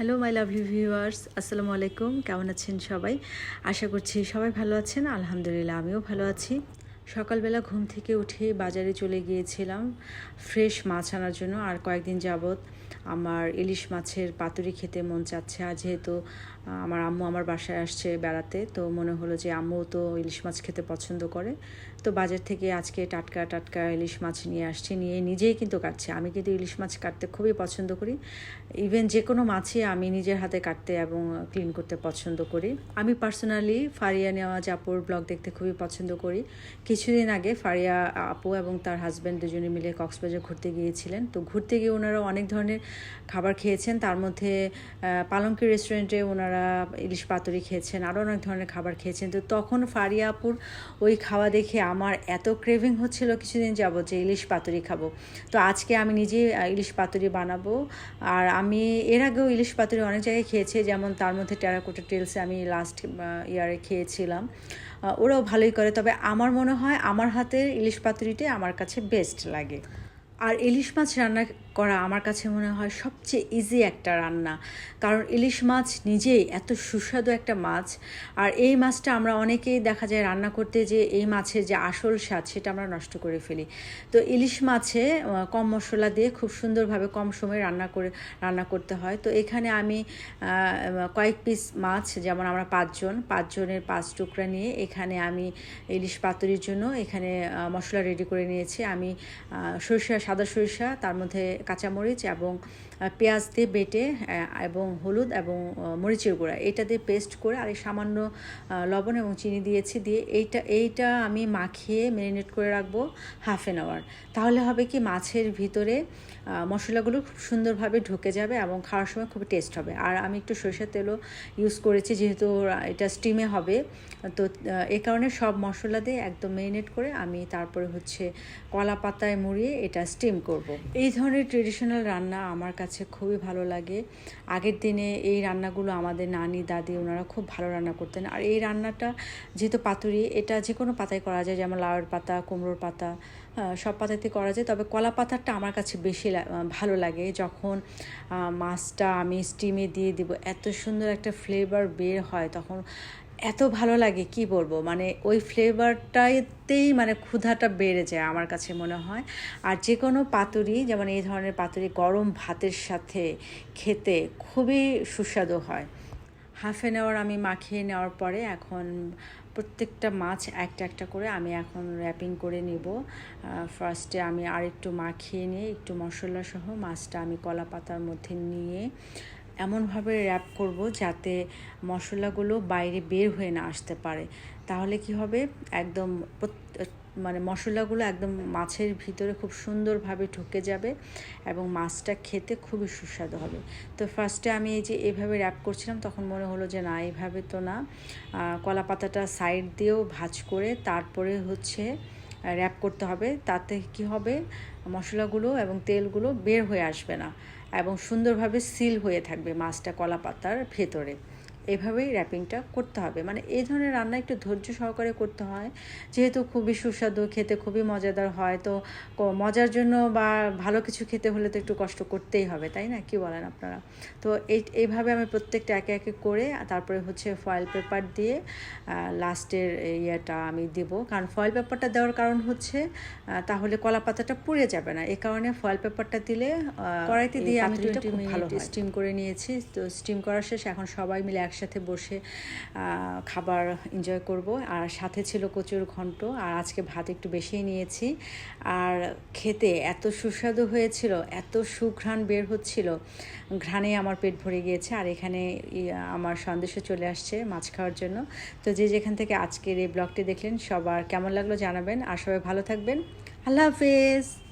Hello my lovely viewers আসসালামু আলাইকুম কেমন আছেন সবাই? আশা করছি সবাই ভালো আছেন। আলহামদুলিল্লাহ, আমিও ভালো আছি। সকালবেলা ঘুম থেকে উঠে বাজারে চলে গিয়েছিলাম, ফ্রেশ মাছ আনার জন্য। আর কয়েকদিন যাবৎ আমার ইলিশ মাছের পাতুরি খেতে মন চাচ্ছে। আর যেহেতু আমার আম্মু আমার বাসায় আসছে বেড়াতে, তো মনে হলো যে আম্মু তো ইলিশ মাছ খেতে পছন্দ করে। তো বাজার থেকে আজকে টাটকা টাটকা ইলিশ মাছ নিয়ে আসছে, নিয়ে নিজেই কিন্তু কাটছে। আমি কিন্তু ইলিশ মাছ কাটতে খুবই পছন্দ করি। ইভেন যে কোনো মাছই আমি নিজের হাতে কাটতে এবং ক্লিন করতে পছন্দ করি। আমি পার্সোনালি ফারিয়া নেওয়া জাপুর ব্লগ দেখতে খুবই পছন্দ করি। কিছুদিন আগে ফারিয়া আপু এবং তার হাজব্যান্ড দুজনে মিলে কক্সবাজার ঘুরতে গিয়েছিলেন। তো ঘুরতে গিয়ে ওনারা অনেক ধরনের খাবার খেয়েছেন। তার মধ্যে পালঙ্কি রেস্টুরেন্টে ওনারা ইলিশ পাতুরি খেয়েছেন আরও অনেক ধরনের খাবার খেয়েছেন। তো তখন ফারিয়া আপুর ওই খাওয়া দেখে আমার এত ক্রেভিং হচ্ছিল কিছুদিন যাব যে ইলিশ পাতুরি খাব। তো আজকে আমি নিজে ইলিশ পাতুরি বানাবো। আর আমি এর আগেও ইলিশ পাতুরি অনেক জায়গায় খেয়েছি, যেমন তার মধ্যে টেরাকোটা টেলস আমি লাস্ট ইয়ারে খেয়েছিলাম। ওরাও ভালোই করে, তবে আমার মনে হয় আমার হাতের ইলিশ পাতুরিটাই আমার কাছে বেস্ট লাগে। আর ইলিশ মাছ রান্না করা আমার কাছে মনে হয় সবচেয়ে ইজি একটা রান্না। কারণ ইলিশ মাছ নিজেই এত সুস্বাদু একটা মাছ। আর এই মাছটা আমরা অনেকেই দেখা যায় রান্না করতে যে এই মাছের যে আসল স্বাদ সেটা আমরা নষ্ট করে ফেলি। তো ইলিশ মাছে কম মশলা দিয়ে খুব সুন্দরভাবে কম সময়ে রান্না করে, রান্না করতে হয়। তো এখানে আমি কয়েক পিস মাছ, যেমন আমরা পাঁচজন, পাঁচজনের পাঁচ টুকরা নিয়ে এখানে আমি ইলিশ পাতুরির জন্য এখানে মশলা রেডি করে নিয়েছি। আমি সরিষা, সাদা সরিষা, তার মধ্যে কাঁচামরিচ এবং পেঁয়াজ দিয়ে বেটে এবং হলুদ এবং মরিচের গুঁড়া। এটা দিয়ে পেস্ট করে আর এই সামান্য লবণ এবং চিনি দিয়েছি, দিয়ে এইটা এইটা আমি মাখিয়ে ম্যারিনেট করে রাখব হাফ অ্যান আওয়ার তাহলে হবে কি মাছের ভিতরে মশলাগুলো খুব সুন্দরভাবে ঢুকে যাবে এবং খাওয়ার সময় খুব টেস্ট হবে। আর আমি একটু সরষের তেলও ইউজ করেছি, যেহেতু এটা স্টিমে হবে। তো এ কারণে সব মশলা দিয়ে একদম মেরিনেট করে আমি তারপরে হচ্ছে কলা পাতায় মুড়িয়ে এটা স্টিম করব। এই ধরনের ট্রেডিশনাল রান্না আমার কাছে খুবই ভালো লাগে। আগের দিনে এই রান্নাগুলো আমাদের নানি, দাদি ওনারা খুব ভালো রান্না করতেন। আর এই রান্নাটা যেহেতু পাতুরি, এটা যে কোনো পাতায় করা যায়, যেমন লাউয়ের পাতা, কুমড়োর পাতা সব পাতাতে করা যায়। তবে কলা পাতাটা আমার কাছে বেশি ভালো লাগে যখন মাছটা আমি স্টিমে দিয়ে দিব, এত সুন্দর একটা ফ্লেভার বের হয়। তখন এত ভালো লাগে, কি বলব? মানে ওই ফ্লেভারটাতেই মানে ক্ষুধাটা বেড়ে যায় আমার কাছে মনে হয়। আর যে কোনো পাতুরি, যেমন এই ধরনের পাতুরি গরম ভাতের সাথে খেতে খুবই সুস্বাদু হয়। হাফ অ্যান আওয়ার আমি মাখিয়ে নেওয়ার পরে এখন প্রত্যেকটা মাছ একটা একটা করে আমি এখন র্যাপিং করে নিব। ফার্স্টে আমি আর একটু মাখিয়ে নিয়ে একটু মশলা সহ মাছটা আমি কলা পাতার মধ্যে নিয়ে এমনভাবে র্যাপ করব যাতে মশলাগুলো বাইরে বের হয়ে না আসতে পারে। তাহলে কি হবে? একদম মানে মশলাগুলো একদম মাছের ভিতরে খুব সুন্দরভাবে ঢুকে যাবে এবং মাছটা খেতে খুবই সুস্বাদু হবে। তো ফার্স্টে আমি এই যে এভাবে র্যাপ করছিলাম, তখন মনে হলো যে না, এভাবে তো না। কলা পাতাটা সাইড দিয়েও ভাজ করে তারপরে হচ্ছে র্যাপ করতে হবে। তাতে কি হবে? মশলাগুলো এবং তেলগুলো বের হয়ে আসবে না এবং সুন্দরভাবে সিল হয়ে থাকবে মাছটা কলা পাতার ভেতরে। এভাবেই র্যাপিংটা করতে হবে। মানে এই ধরনের রান্না একটু ধৈর্য সহকারে করতে হয়। যেহেতু খুবই সুস্বাদু খেতে খুবই মজাদার হয় তো মজার জন্য বা ভালো কিছু খেতে হলে তো একটু কষ্ট করতেই হবে তাই না? কি বলেন আপনারা? তো এই এইভাবে আমি প্রত্যেকটা একে একে করে তারপরে হচ্ছে ফয়েল পেপার দিয়ে লাস্টের ইয়েটা আমি দেব। কারণ ফয়েল পেপারটা দেওয়ার কারণ হচ্ছে তাহলে কলা পাতাটা পুড়ে যাবে না। এ কারণে ফয়েল পেপারটা দিলে কড়াইতে দিয়ে আমি ভালো স্টিম করে নিয়েছি। তো স্টিম করার শেষ এখন সবাই মিলে একসাথে বসে খাবার এনজয় করব। আর সাথে ছিল কচুর ঘন্ট, আর আজকে ভাত একটু বেশিই নিয়েছি। আর খেতে এত সুস্বাদু হয়েছিল, এত সুঘ্রাণ বের হচ্ছিল ঘ্রাণে আমার পেট ভরে গিয়েছে। আর এখানে আমার সন্দেশও চলে আসছে মাছ খাওয়ার জন্য। তো যে যেখান থেকে আজকের এই ব্লগটি দেখলেন, সবার কেমন লাগল জানাবেন। আর সবাই ভালো থাকবেন। আল্লাহ হাফেজ।